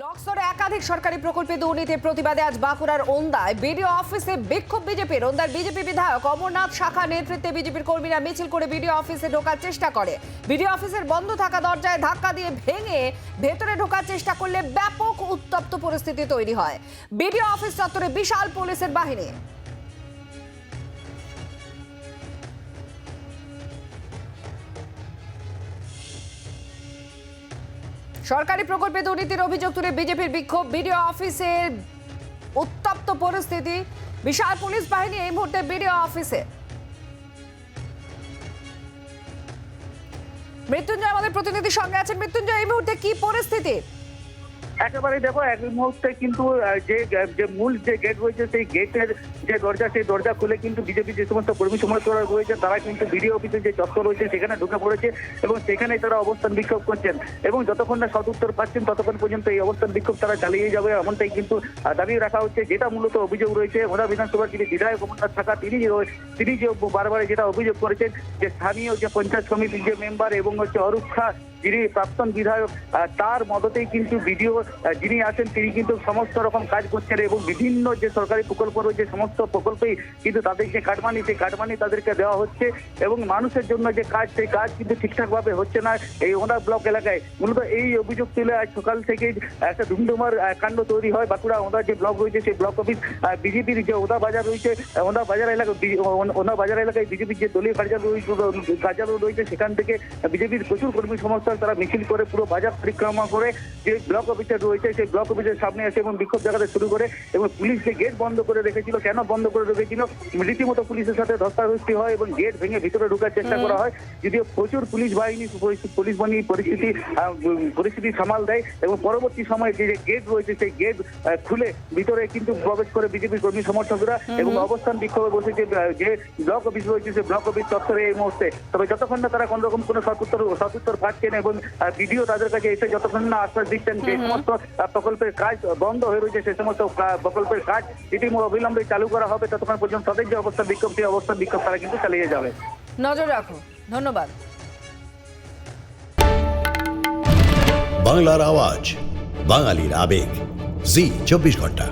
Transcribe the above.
Block একাধিক সরকারি প্রকল্পে দুর্নীতির প্রতিবাদে আজ বাঁকুড়ার ওন্দায় বিডিও অফিসে বিক্ষোভ বিজেপির। ওন্দার বিজেপি বিধায়ক অমরনাথ শাখা নেতৃত্বে বিজেপির কর্মীরা মিছিল করে বিডিও অফিসে ঢোকার চেষ্টা করে। বিডিও অফিসের বন্ধ থাকা দরজায় ধাক্কা দিয়ে ভেঙে ভেতরে ঢোকার চেষ্টা করলে ব্যাপক উত্তপ্ত পরিস্থিতি তৈরি হয়। বিডিও অফিস চত্বরে বিশাল পুলিশের বাহিনী। সরকারি প্রকল্পে দুর্নীতির অভিযোগ তুলে বিজেপির বিক্ষোভ। বিডিও অফিসের উত্তপ্ত পরিস্থিতি। বিশাল পুলিশ বাহিনী এই মুহূর্তে বিডিও অফিসে। মৃত্যুঞ্জয় আমাদের প্রতিনিধির সঙ্গে আছেন। মৃত্যুঞ্জয়, এই মুহূর্তে কি পরিস্থিতি? একেবারে দেখো, এক মুহূর্তে কিন্তু যে যে মূল যে গেট রয়েছে, সেই গেটের যে দরজা, সেই দরজা খুলে কিন্তু বিজেপি যে সমস্ত কর্মী সমর্থকরা রয়েছে, তারা কিন্তু বিডিও অফিসের যে চত্বর রয়েছে, সেখানে ঢুকে পড়েছে এবং সেখানে তারা অবস্থান বিক্ষোভ করছেন। এবং যতক্ষণ না সদুত্তর পাচ্ছেন, ততক্ষণ পর্যন্ত এই অবস্থান বিক্ষোভ তারা চালিয়ে যাবে, এমনটাই কিন্তু দাবি রাখা হচ্ছে। যেটা মূলত অভিযোগ রয়েছে, ওরা বিধানসভার যিনি বিধায়ক অমরনাথ থাকা, তিনি যে তিনি যে বারবার যেটা অভিযোগ করেছেন, যে স্থানীয় যে পঞ্চায়েত সমিতির যে মেম্বার এবং হচ্ছে অরূপ খা যিনি প্রাক্তন বিধায়ক তার মদতেই কিন্তু ভিডিও যিনি আছেন তিনি কিন্তু সমস্ত রকম কাজ করছেন এবং বিভিন্ন যে সরকারি প্রকল্প রয়েছে, সমস্ত প্রকল্পেই কিন্তু তাদের যে কাটমানি সেই কাটমানি তাদেরকে দেওয়া হচ্ছে এবং মানুষের জন্য যে কাজ, সেই কাজ কিন্তু ঠিকঠাক ভাবে হচ্ছে না এই ওনার ব্লক এলাকায়। মূলত এই অভিযোগ তুলে আজ সকাল থেকে একটা ধুমধুমার কাণ্ড তৈরি হয় বাঁকুড়া ওনার যে ব্লক রয়েছে, সেই ব্লক অফিস বিজেপির যে ওদা বাজার রয়েছে ওদা বাজার এলাকা, বি- ও- ওনা বাজার এলাকায় বিজেপির যে দলীয় কার্যালয় কার্যালয় রয়েছে, সেখান থেকে বিজেপির প্রচুর কর্মী সমর্থক তারা মিছিল করে পুরো বাজার পরিক্রমা করে যে ব্লক অফিসার রয়েছে সেই ব্লক অফিসের সামনে এসে এবং বিক্ষোভ দেখাতে শুরু করে এবং পুলিশ যে গেট বন্ধ করে রেখেছিল কেন বন্ধ করে রেখেছিল রীতিমতো পুলিশের সাথে ধস্তাধস্তি হয় এবং গেট ভেঙে ভিতরে ঢোকার চেষ্টা করা হয়। যদিও প্রচুর পুলিশ বাহিনী পুলিশ বাহিনী পরিস্থিতি পরিস্থিতি সামাল দেয় এবং পরবর্তী সময়ে যে গেট রয়েছে সেই গেট খুলে ভিতরে কিন্তু প্রবেশ করে বিজেপি কর্মী সমর্থকরা এবং অবস্থান বিক্ষোভে বসেছে আহ, যে ব্লক অফিস রয়েছে সেই ব্লক অফিস চত্বরে এই মুহূর্তে। তবে যতক্ষণ না তারা কোন রকম কোনো সদুত্তর সদুত্তর পাচ্ছেন এবং ভিডিও তাদের কাছে এসে যতক্ষণ না আশ্বাস দিচ্ছেন যে সমস্ত প্রকল্পের কাজ বন্ধ হয়ে রয়েছে সে সমস্ত প্রকল্পের কাজ এটি অবিলম্বে চালু করা হবে ততক্ষণ পর্যন্ত তাদের যে অবস্থা বিক্ষোভ সেই অবস্থা বিক্ষোভ তারা কিন্তু চালিয়ে যাবে। নজর রাখো। ধন্যবাদ। বাংলার আওয়াজ বাঙালির আবেগ। জি চব্বিশ ঘণ্টা।